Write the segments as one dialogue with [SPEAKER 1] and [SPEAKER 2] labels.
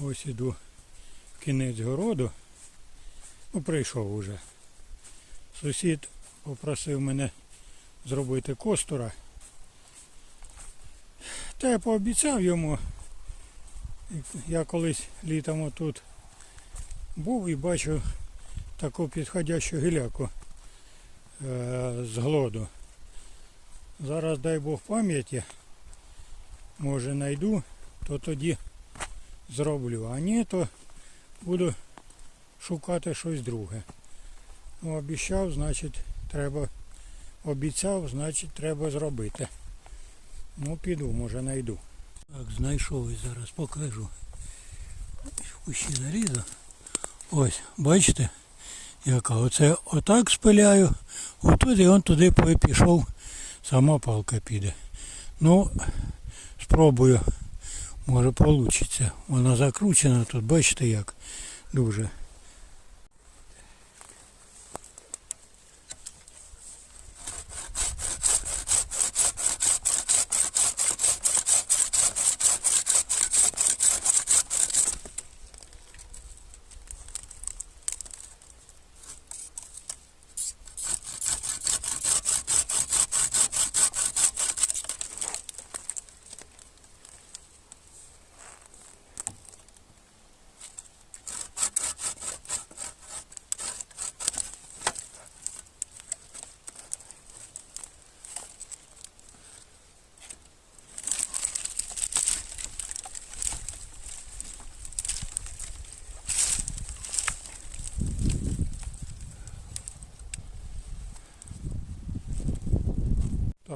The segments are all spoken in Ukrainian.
[SPEAKER 1] Ось іду в кінець городу. Ну, прийшов уже. Сусід попросив мене зробити костура. Та я пообіцяв йому. Я колись літом отут був і бачу таку підходящу гіляку е, з глоду. Зараз дай Бог пам'яті. Може знайду, то тоді зроблю. А ні, то буду шукати щось друге. Ну, обіцяв, значить, треба. Обіцяв, значить, треба зробити. Ну, піду, може знайду. Так, знайшов і зараз покажу. В кущі зарізав. Ось, бачите, яка оце отак спиляю, отут і он туди пішов, сама палка піде. Ну, спробую, може вийде. Вона закручена тут, бачите як дуже.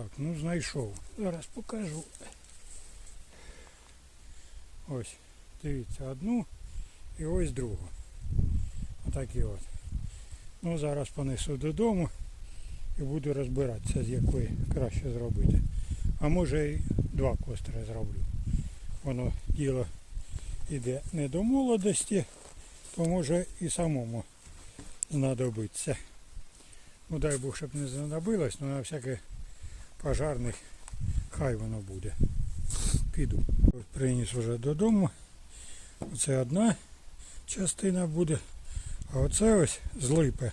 [SPEAKER 1] Так, ну знайшов. Зараз покажу. Ось, дивіться, одну і ось другу. Отакі от. Ну, зараз понесу додому і буду розбиратися, з якої краще зробити. А може і два костри зроблю. Воно діло йде не до молодості, то може і самому знадобиться. Ну дай Бог, щоб не знадобилось, але на всякий пожарних хай воно буде. Піду. Приніс вже додому. Оце одна частина буде, а оце ось з липи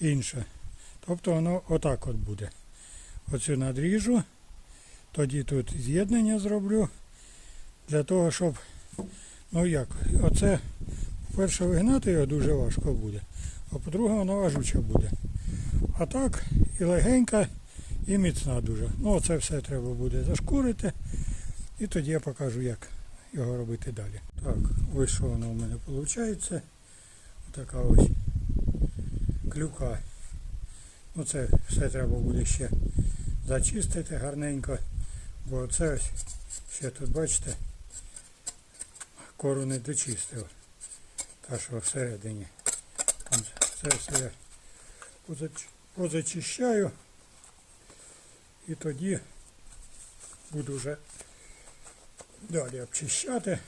[SPEAKER 1] інша. Тобто воно отак от буде. Оцю надріжу, тоді тут з'єднання зроблю для того, щоб, ну як, оце, по-перше, вигнати його дуже важко буде, а по-друге, воно важуче буде. А так і легенька, і міцна дуже. Ну оце все треба буде зашкурити. І тоді я покажу, як його робити далі. Так, ось що воно у мене виходить. Така ось клюка. Ну це все треба буде ще зачистити гарненько. Бо це ось ще тут бачите, кору не дочистив. Та що всередині. Це все я позач- позачищаю. І тоді буду вже далі обчищати.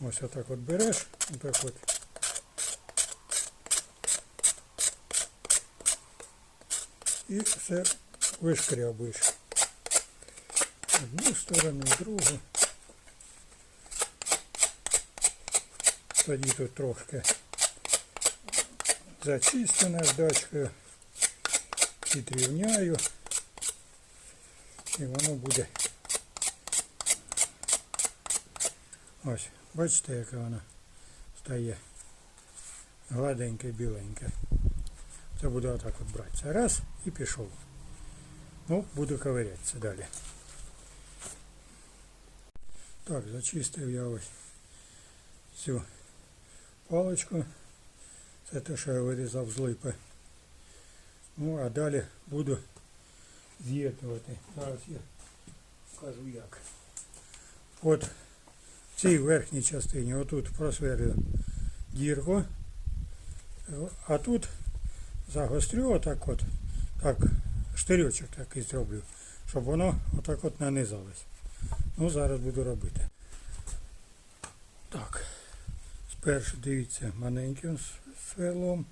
[SPEAKER 1] Ось отак от береш, отак от. І все вишкрябуєш. Одну сторону, другу. Тоді тут трошки зачистю наждачкою, підрівняю. І воно буде. Ось, бачите, яка вона стає гладеньке, біленьке. Це буду отак от брати. Це раз і пішов. Ну, буду ковирятися далі. Так, зачистив я ось цю паличку. Це те, що я вирізав з липи. Ну, а далі буду з'єднувати. Зараз я покажу як. От в цій верхній частині, отут просверлю дірку, а тут загострю отак от, так, штирьочок такий зроблю, щоб воно отак от нанизалось. Ну, зараз буду робити. Так, спершу дивіться маленьким сверлом.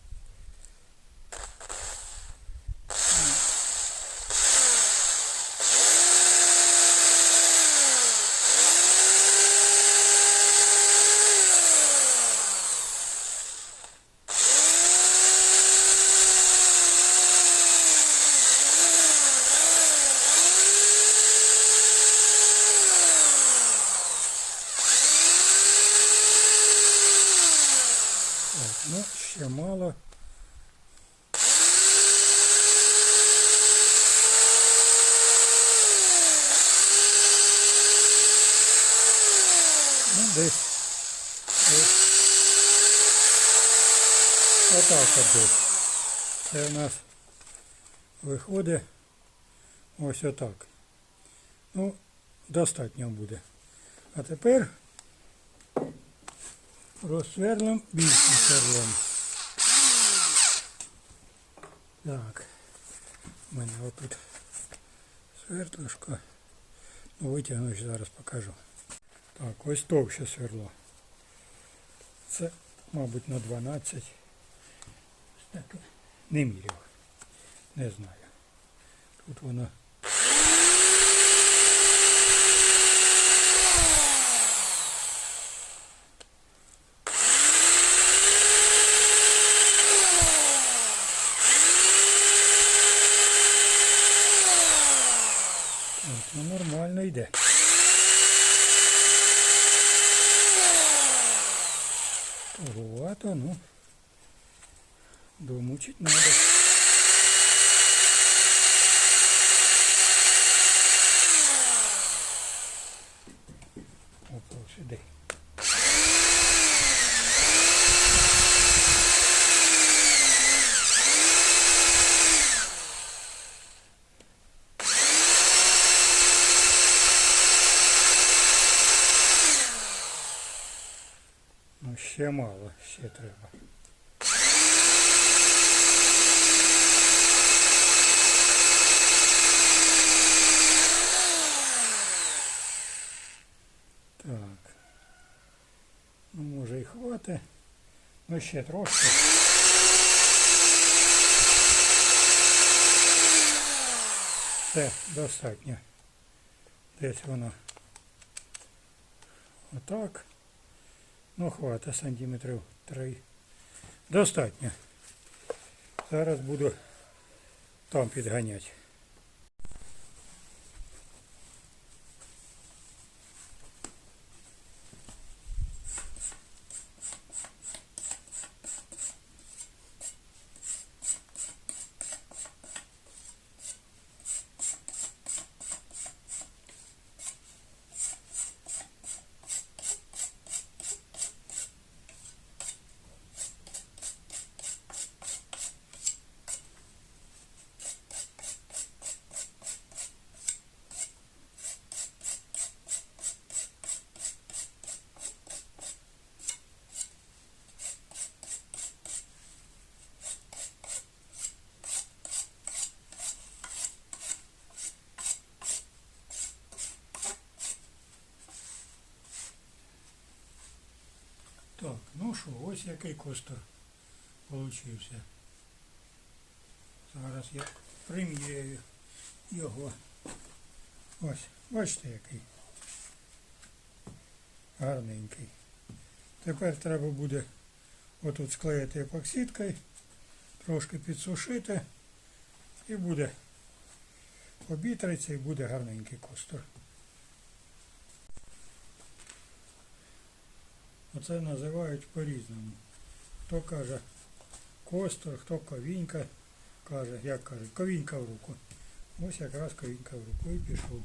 [SPEAKER 1] Ну, ще мало. Ну, десь. Ось. Отак от десь. Це у нас виходить ось отак. Ну, достатньо буде. А тепер розсверлим більшим сверлом. Так. У мене отут свердлишко. Ну, витягну ще зараз покажу. Так, ось товще сверло. Це, мабуть, на 12. Ось Так, не міряв. Не знаю. Тут воно. От, ну нормально йде. Туговато, ну. Домучить надо. Ще мало, ще треба. Так. Ну, може і хватить. Ну, ще трошки. Все, достатньо. Десь воно отак. Ну, хватить сантиметрів три. Достатньо. Зараз буду там підганяти. Так, ну що, ось який костер получився. Зараз я приміряю його. Ось, бачите який. Гарненький. Тепер треба буде отут склеїти епоксидкою, трошки підсушити і буде обітриться і буде гарненький костер. Оце називають по-різному. Хто каже костер, хто ковінька каже, як каже, ковінька в руку. Ось якраз ковінька в руку і пішов.